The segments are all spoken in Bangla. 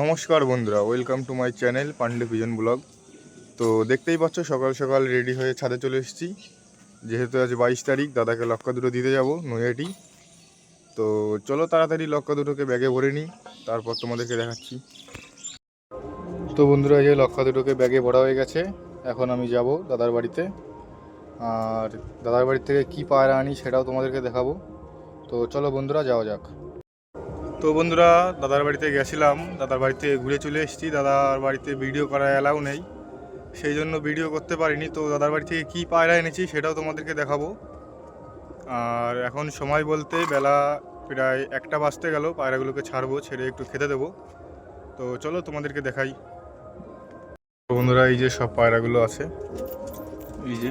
নমস্কার বন্ধুরা welcome to my channel Pandey vision vlog তো দেখতেই পাচ্ছ, সকাল সকাল রেডি হয়ে ছাদে চলে এসেছি। যেহেতু আজ বাইশ তারিখ, দাদাকে লক্কা দুটো দিতে যাব, নৈহাটি। তো চলো তাড়াতাড়ি লক্কা দুটোকে ব্যাগে ভরে নিই, তারপর তোমাদেরকে দেখাচ্ছি। তো বন্ধুরা যে লক্কা দুটোকে ব্যাগে ভরা হয়ে গেছে, এখন আমি যাব দাদার বাড়িতে। আর দাদার বাড়ি থেকে কী পায়রা আনি সেটাও তোমাদেরকে দেখাবো। তো চলো বন্ধুরা, যাওয়া যাক। তো বন্ধুরা, দাদার বাড়িতে গেছিলাম। দাদার বাড়িতে ঘুরে চলে এসেছি। দাদার বাড়িতে ভিডিও করা অ্যালাউ নেই। সেই জন্য ভিডিও করতে পারিনি। তো দাদার বাড়ি থেকে কী পায়রা এনেছি সেটাও তোমাদেরকে দেখাবো। আর এখন সময় বলতে বেলা প্রায় একটা বাজতে গেল। পায়রাগুলোকে ছাড়বো, ছেড়ে একটু খেতে দেবো। তো চলো তোমাদেরকে দেখাই। বন্ধুরা, এই যে সব পায়রাগুলো আছে। এই যে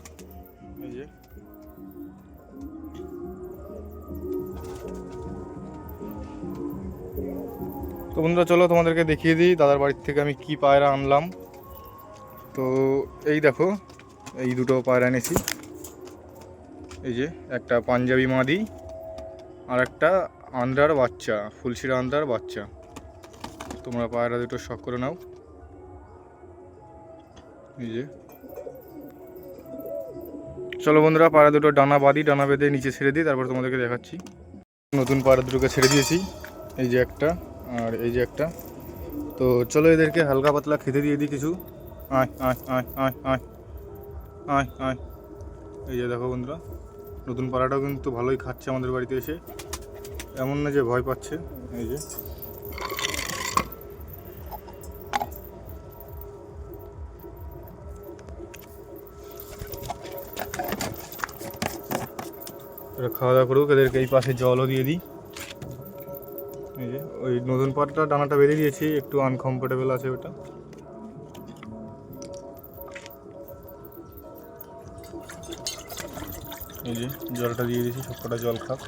তো বন্ধুরা, চলো তোমাদেরকে দেখিয়ে দিই দাদার বাড়ির থেকে আমি কি পায়রা আনলাম। তো এই দেখো, এই দুটো পায়রা এনেছি। এই যে, একটা পাঞ্জাবি মাদি আর একটা আন্ডার বাচ্চা, ফুলশিরা আন্ডার বাচ্চা। তোমরা পায়রা দুটো শখ করে নাও। এই যে। চলো বন্ধুরা, পায়রা দুটো ডানা বাঁধি ডানা বেঁধে নিচে ছেড়ে দিই, তারপর তোমাদেরকে দেখাচ্ছি। নতুন পায়রা দুটোকে ছেড়ে দিয়েছি। এই যে একটা। আর এই যে একটা। তো চলো এদেরকে হালকা পাতলা খেতে দিয়ে দিই কিছু। এই যে দেখো বন্ধুরা, নতুন পাড়াটাও কিন্তু ভালোই খাচ্ছে আমাদের বাড়িতে এসে। এমন না যে ভয় পাচ্ছে। এই যে। খাওয়া দাওয়া করুক, এদেরকে এই পাশে জলও দিয়ে দিই। এই যে, ওই নতুন পাটটা ডানাটা বেরিয়ে দিয়েছি, একটু আনকমফোর্টেবল আছে ওটা। এই যে, জলটা দিয়ে দিয়েছি, সবকটা জল খাক।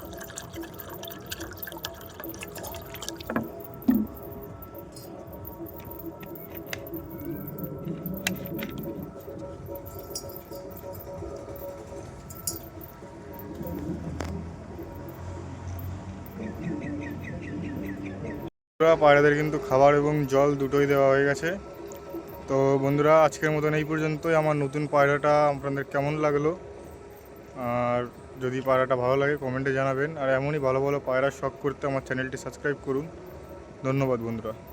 পায়রাদের কিন্তু খাবার এবং জল দুটোই দেওয়া হয়ে গেছে। তো বন্ধুরা, আজকের মতন এই পর্যন্তই। আমার নতুন পায়রাটা আপনাদের কেমন লাগল? আর যদি পায়রাটা ভালো লাগে কমেন্টে জানাবেন। আর এমনই ভালো ভালো পায়রা শখ করতে আমার চ্যানেলটি সাবস্ক্রাইব করুন। ধন্যবাদ বন্ধুরা।